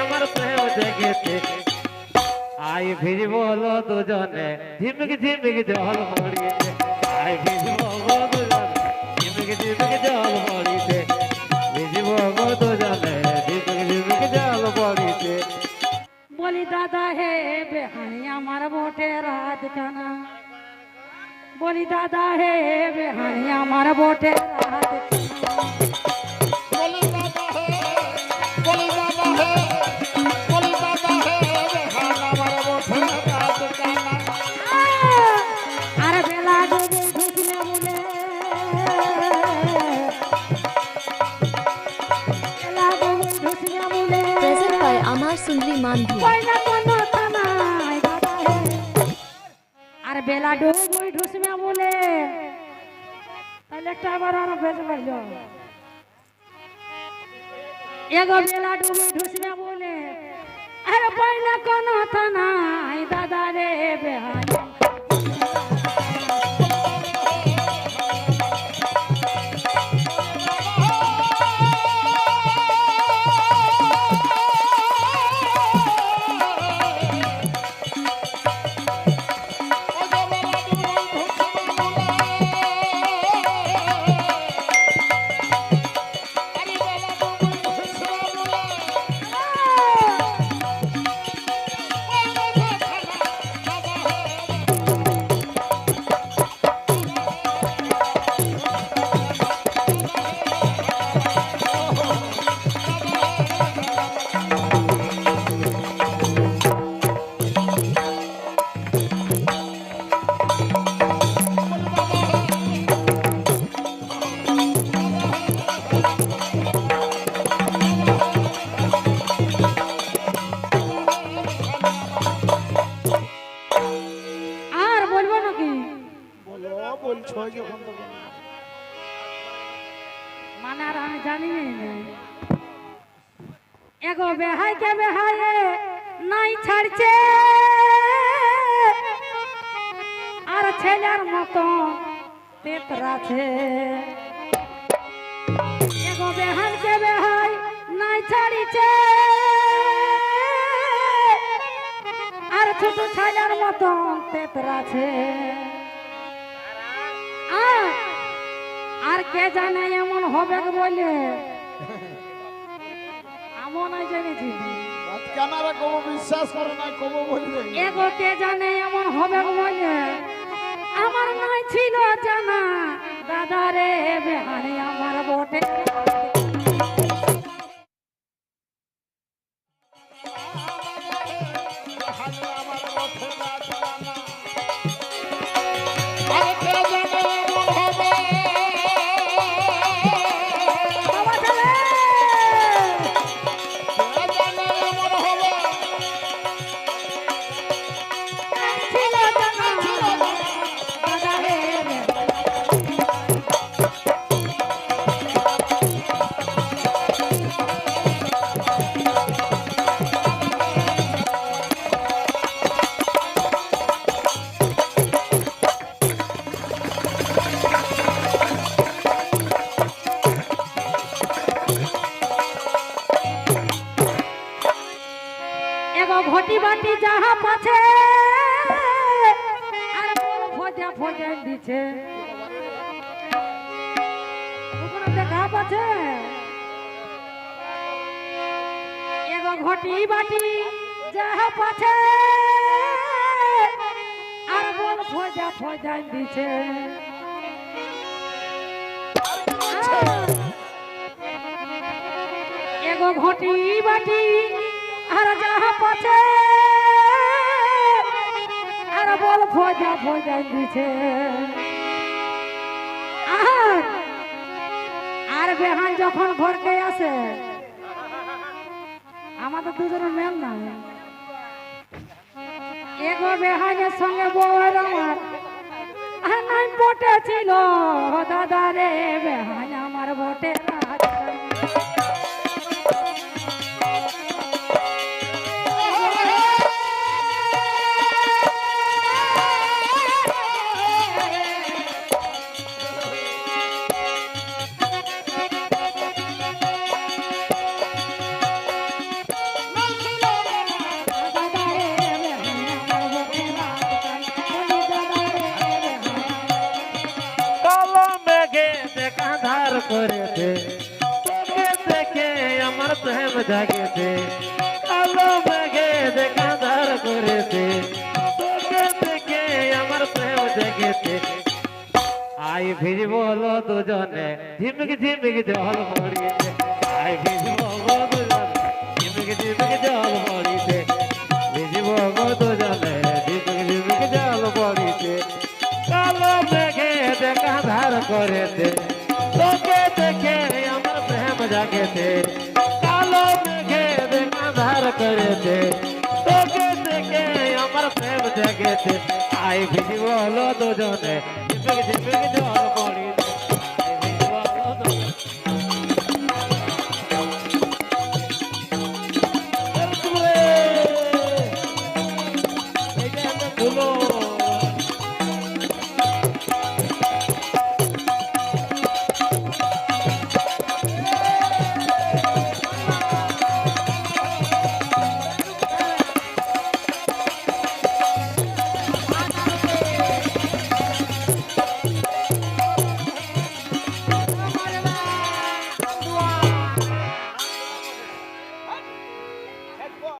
আমার প্রেম জেগেছে। আই ভিজব হলো দুজনে ঝিমিক ঝিমিক জল পড়িয়েছে আই ভিজব হলো দুজনে ঝিমিক ঝিমিক জল দুজনে ঝিমিক ঝিমিক জল পড়িয়েছে বলি, দাদা হে বেহানি আমার ভোটে রাত জানা বলি, দাদা হে বেহানি আমার ভোটে রাত আর বেলা ডুবে ঢুকলে বলে टाइमर आना भेज भैया एगो बेला डूबी ढुसने बोले अरे पहले कोनो था ना? বলছো যখন তখন মানে আর আমি আর ছেলের মতো তেতরাছে এগো বেহাই কে বেহাই নাই ছাড়িছে। আর ছোট ছেলের মতো তেতরাছে কে জানে এমন হবে বলে? এমন নাই জেনেছি। কেনারা কবো বিশ্বাস করে না কবো বলবে। এগো কে জানে এমন হবে বলে? আমার নাই ছিল জানা দাদা রে বেহারে আমার বটে। বাটি যাহা পাছে, আর ভজা ভজা দিছে। ওখানে দেখা পাছে এগো ঘটি বাটি যাহা পাছে, আর বড় ভজা ভজা দিছে। এগো ঘটি বাটি আর যাহা পাছে বল ভজা ভজা দিছে। আর বেহান যখন ঘরকে আসে, আমাদের দুজনের মেল না এগো বেহানের সঙ্গে বউয়ের আমার। নাই বটে ছিল দাদা রে বেহান করেছে। তোকে দেখে আমার প্রেম জাগেছে। কালো মেঘে দেখা ধার করেছে। তোকে দেখে আমার প্রেম জেগেছে। আই ভিজব হলো দুজনে, ঝিমিক ঝিমিক জল পড়িয়েছে আই ভিজব হলো দুজনে, ঝিমিক ঝিমিক জল জাগেছে কালো মেঘে দেখা ধার করেছে। তোকে দেখে আমার প্রেম জাগেছে আই ভিজি বলো দুজনে, ঝিপিক ঝিপিক জল